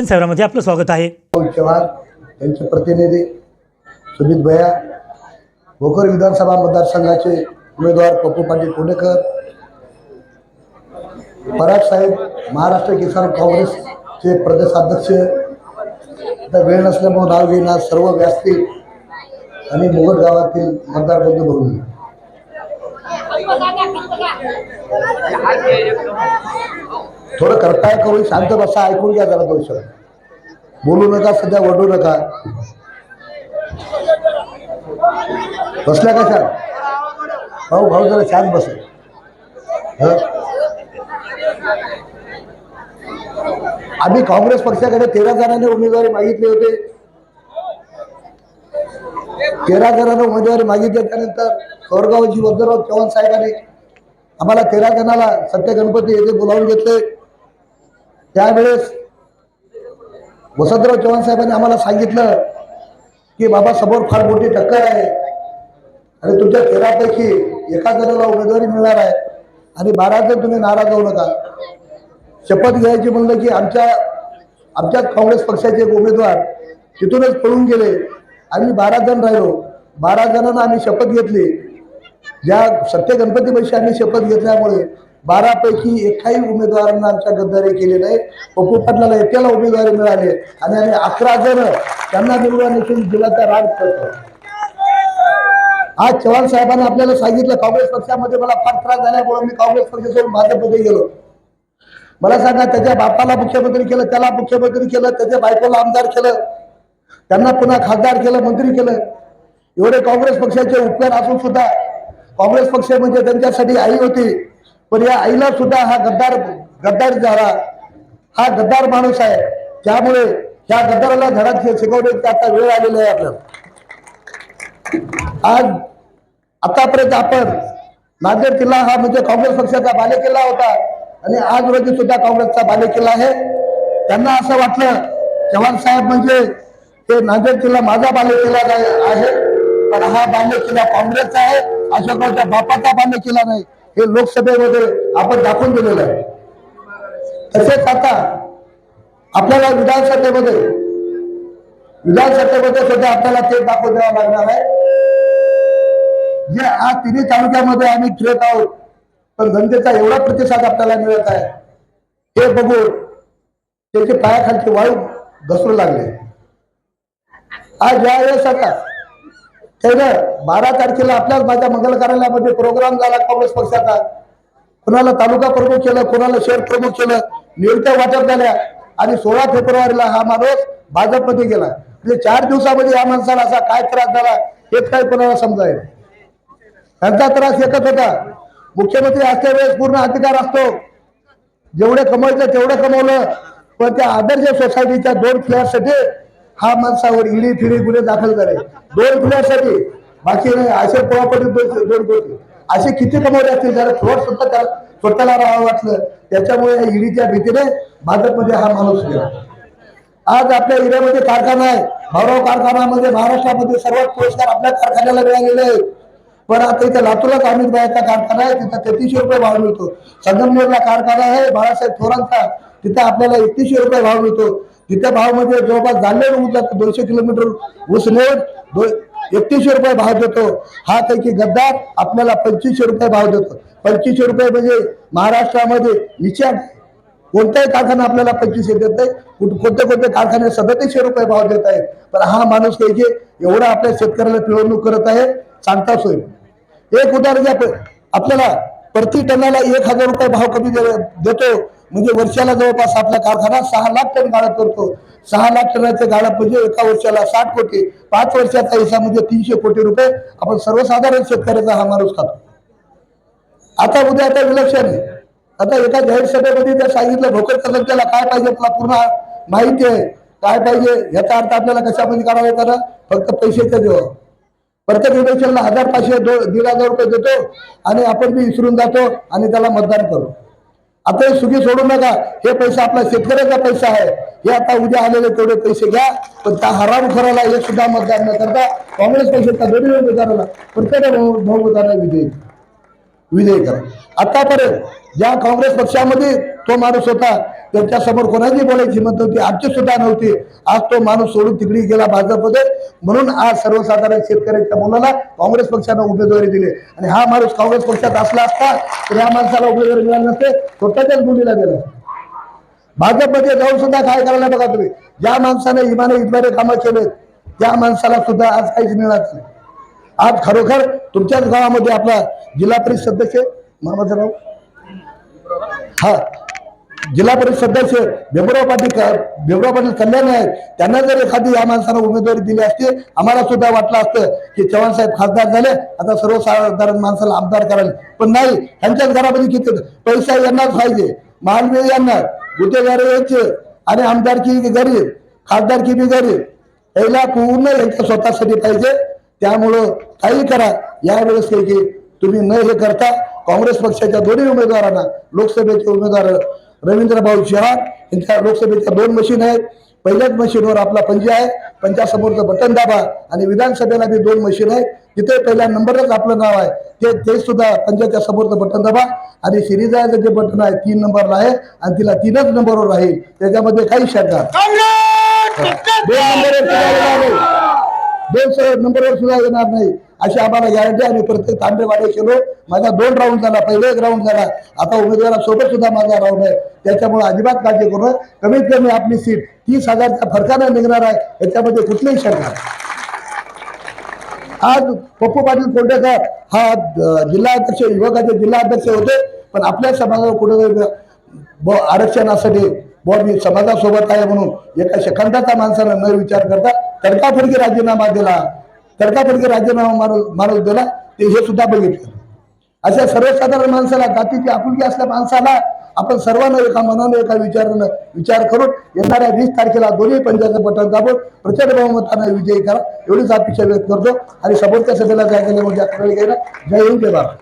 दर्शन सेवरामध्ये आपलं स्वागत आहे. चव्हाण यांचे प्रतिनिधी सुमित भैया भोकर विधानसभा मतदारसंघाचे उमेदवार पप्पू पाटील पुणेकर पराग साहेब महाराष्ट्र किसान काँग्रेसचे प्रदेशाध्यक्ष आता वेळ नसल्यामुळे नाव घेणार सर्व व्यासपीठ आणि मुघट गावातील मतदार बंधू भरून थोडं करताय करून शांत बसा ऐकून घ्या जरा दोन शब्द. बोलू नका सध्या वडू नका. बसल्या का छान भाऊ भाऊ जरा शांत बस. आम्ही काँग्रेस पक्षाकडे तेरा जणांनी उमेदवारी मागितली होते. तेरा जणांना उमेदवारी मागितली त्यानंतर स्वर्गावजी वज्रराव चव्हाण साहेबांनी आम्हाला तेरा जणाला सत्य गणपती येथे बोलावून घेतले. त्यावेळेस वसंतराव चव्हाण साहेबांनी आम्हाला सांगितलं की बाबा समोर फार मोठी टक्कर आहे आणि तुमच्या तेरापैकी एका जणाला उमेदवारी मिळणार आहे आणि बारा जण तुम्ही नाराज होऊ नका. शपथ घ्यायची म्हणलं की आमच्या आमच्याच काँग्रेस पक्षाचे एक उमेदवार तिथूनच पळून गेले आम्ही बारा जण राहिलो. बारा जणांना आम्ही शपथ घेतली. ज्या सत्य गणपतीपेक्षा आम्ही शपथ घेतल्यामुळे बारापैकी एकाही उमेदवारांना आमच्या गद्दारी केली नाही पप्पू पाटलाला एकाला उमेदवारी मिळाली आणि आम्ही अकरा जण त्यांना निवडून निवडून जिल्ह्याचा राग करतो. आज चव्हाण साहेबांनी आपल्याला सांगितलं काँग्रेस पक्षामध्ये मला फार त्रास झाल्यामुळे मी काँग्रेस पक्ष सोडून भाजपमध्ये गेलो. मला सांगा त्याच्या बापाला मुख्यमंत्री केलं त्याला मुख्यमंत्री केलं त्याच्या बायकोला आमदार केलं त्यांना पुन्हा खासदार केलं मंत्री केलं. एवढे काँग्रेस पक्षाचे उपकार असून सुद्धा काँग्रेस पक्ष म्हणजे त्यांच्यासाठी आई होती. पण या आईला सुद्धा हा गद्दार गद्दार झाला. हा गद्दार माणूस आहे. त्यामुळे ह्या गद्दाराला धडा शिकवण्याची आता वेळ आलेली आहे आपल्याला. आज आतापर्यंत आपण नांदेड किल्ला हा म्हणजे काँग्रेस पक्षाचा बालेकिल्ला होता. आणि आज रोजी सुद्धा काँग्रेसचा बालेकिल्ला आहे. त्यांना असं वाटलं चव्हाण साहेब म्हणजे ते नांदेड किल्ला माझा बाले किल्ला आहे. पण हा बालेकिल्ला काँग्रेसचा आहे. अशोकरावच्या बापाचा बालेकिल्ला नाही. हे लोकसभेमध्ये आपण दाखवून दिलेलं आहे. तसेच आता आपल्याला विधानसभेमध्ये विधानसभेमध्ये सुद्धा आपल्याला ते दाखवून द्यावं लागणार आहे. जे आज तिन्ही तालुक्यामध्ये आम्ही फिरत आहोत पण जनतेचा एवढा प्रतिसाद आपल्याला मिळत आहे. हे बघून त्याचे पायाखालचे वाळू घसरू लागले. आज ज्या वेळेस आता त्यानं बारा तारखेला आपल्याच माझ्या मंगल कार्यालयामध्ये प्रोग्राम झाला काँग्रेस पक्षाचा. कुणाला तालुका प्रमुख केलं कुणाला शहर प्रमुख केलं नियुक्त्या वाटप झाल्या. आणि सोळा फेब्रुवारीला हा माणूस भाजपमध्ये गेला. म्हणजे चार दिवसामध्ये या माणसाला असा काय त्रास झाला हेच काय कोणाला समजायला त्यांचा त्रास एकच होता. मुख्यमंत्री असल्या वेळेस पूर्ण अधिकार असतो. जेवढे कमवायचं तेवढं कमवलं. पण त्या आदर्श सोसायटीच्या दोन फ्लॅटसाठी हा माणसावर इडी फिडी गुन्हे दाखल झाले दोन फ्लॅटसाठी बाकी नाही असे प्रॉपर्टी दोन कोटी असे किती कमवले असतील जरा थोड सुद्धा स्वतःला राहावं वाटलं. त्याच्यामुळे या ईडीच्या भीतीने भाजपमध्ये हा माणूस गेला. आज आपल्या एरियामध्ये कारखाना आहे. भाऊराव कारखान्यामध्ये महाराष्ट्रामध्ये सर्वात पुरस्कार आपल्या कारखान्याला मिळालेले आहेत. पण आता इथे लातूरलाच अमित भाईचा कारखाना आहे तिथं तेहतीसशे रुपये भाव मिळतो. संगमनेरला कारखाना आहे बाळासाहेब थोरांचा. तिथं आपल्याला एकतीसशे रुपये भाव मिळतो. तिथे भावामध्ये जवळपास जाणलेर ऊस जातो दोनशे किलोमीटर ऊस नेऊन एकतीसशे रुपये भाव देतो. हा पैकी गद्दार आपल्याला पंचवीसशे रुपये भाव देतो. पंचवीसशे रुपये म्हणजे महाराष्ट्रामध्ये निचाट कोणताही कारखाना आपल्याला पंचवीसशे देत नाही. कुठ- कोणते कोणते कारखाने सदतीसशे रुपये भाव देत आहेत. पण हा माणूस काही जे एवढा आपल्या शेतकऱ्याला पिळवणूक करत आहे सांगताच होईल एक उदाहरण आपल्याला प्रति टनाला एक हजार रुपये भाव कमी देतो. म्हणजे वर्षाला जवळपास आपला कारखाना सहा लाख टन गाळप करतो. सहा लाख टनाचे गाळप म्हणजे एका वर्षाला साठ कोटी पाच वर्षाचा हिस्सा म्हणजे तीनशे कोटी रुपये. आपण सर्वसाधारण शेतकऱ्याचा हा माणूस खातो. आता उद्या आता विलक्षण आहे. आता एका जाहीर सभेमध्ये जर सांगितलं भोकर त्याला काय पाहिजे आपला पूर्ण माहिती आहे. काय पाहिजे? याचा अर्थ आपल्याला कशामध्ये काढावा येतं फक्त पैशाच्या देवा. प्रत्येक इलेक्शनला हजार पाचशे दो दीड हजार रुपये देतो आणि आपण बी विसरून जातो आणि त्याला मतदान करू आता हे सुगी सोडू नका. हे पैसा आपला शेतकऱ्याचा पैसा आहे. हे आता उद्या आलेले तेवढे पैसे घ्या. पण त्या हराम खराला हे सुद्धा मतदान न करता काँग्रेस पक्षाचा दोन्ही उमेदवाराला प्रत्येक बहुमताला विजयी विजयी करा. आतापर्यंत ज्या काँग्रेस पक्षामध्ये तो माणूस होता त्यांच्यासमोर कोणाची बोलायची हिंमत नव्हती आमची सुद्धा नव्हती. आज तो माणूस सोडून तिकडे गेला भाजपमध्ये. म्हणून आज सर्वसाधारण शेतकऱ्यांच्या मुलाला काँग्रेस पक्षानं उमेदवारी दिली. आणि हा माणूस काँग्रेस पक्षात असला असता तर या माणसाला उमेदवारी मिळाली नसते. स्वतःच्याच मुलीला दिला भाजपमध्ये जाऊन सुद्धा काय करायला बघा तुम्ही. ज्या माणसाने इमाने इतबारे कामं केले त्या माणसाला सुद्धा आज काहीच मिळत नाही. आज खरोखर तुमच्याच गावामध्ये आपला जिल्हा परिषद सदस्य मामाचं हा. जिल्हा परिषद सदस्य भेमराव पाटील क- भेमराव पाटील कल्याण आहेत त्यांना जर एखादी या माणसाला उमेदवारी दिली असती आम्हाला सुद्धा वाटलं असतं की चव्हाण साहेब खासदार झाले आता सर्वसाधारण माणसाला आमदार करायला. पण नाही ह्यांच्याच घरामध्ये किती पैसा यांनाच पाहिजे? महालवेळ यांना गुन्हेगार यांचे आणि आमदारकी गरीब खासदारकी बी गरीब याला पूर्ण यांच्या स्वतःसाठी पाहिजे. त्यामुळं काही करा. यावेळेस काही की तुम्ही न हे करता काँग्रेस पक्षाच्या दोन्ही उमेदवारांना लोकसभेचे उमेदवार रवींद्र भाऊ चव्हाण यांच्या लोकसभेच्या दोन मशीन आहेत. पहिल्याच मशीनवर आपला पंजा आहे. पंजासमोरचं बटन दाबा आणि विधानसभेला बी दोन मशीन आहेत. तिथे पहिल्या नंबरच आपलं नाव आहे. ते ते सुद्धा पंजाच्या समोरचं बटन दाबा आणि सिरीजाचं जे बटन आहे. तीन नंबरला आहे आणि तिला तीनच नंबरवर राहील. त्याच्यामध्ये काही शंका दोन नंबरवर सुद्धा येणार नाही. दोन नंबरवर सुद्धा येणार नाही. अशी आम्हाला गॅरंटी आम्ही प्रत्येक तांबेवाडे केलो माझा दोन राऊंड झाला. पहिले एक राऊंड झाला. आता उमेदवारासोबत सुद्धा माझा राऊंड आहे. त्याच्यामुळे अजिबात काळजी करू नये. कमीत कमी आपली सीट तीस हजारच्या फरकानं निघणार आहे. याच्यामध्ये कुठलीही शंका नाही. आज पप्पू पाटील कोंडेकर हा जिल्हा अध्यक्ष युवकाचे जिल्हा अध्यक्ष होते. पण आपल्या समाजावर कुठे आरक्षणासाठी बॉ मी समाजासोबत आहे म्हणून एका शखंडाचा माणसानं न विचार करता तडकाफडकी राजीनामा दिला. तडकाफडकी राजीनामा मारू माणूस दिला ते हे सुद्धा बघितलं. अशा सर्वसाधारण माणसाला जातीची आपुलकी असल्या माणसाला आपण सर्वांना एका मनानं एका विचारानं विचार करून येणाऱ्या वीस तारखेला दोन्ही पंचायत बटन दाबून प्रचंड बहुमतानं विजयी करा. एवढीच अपेक्षा व्यक्त करतो. आणि समोरच्या सभेला जायचं म्हणजे जय हिंद जय भारत.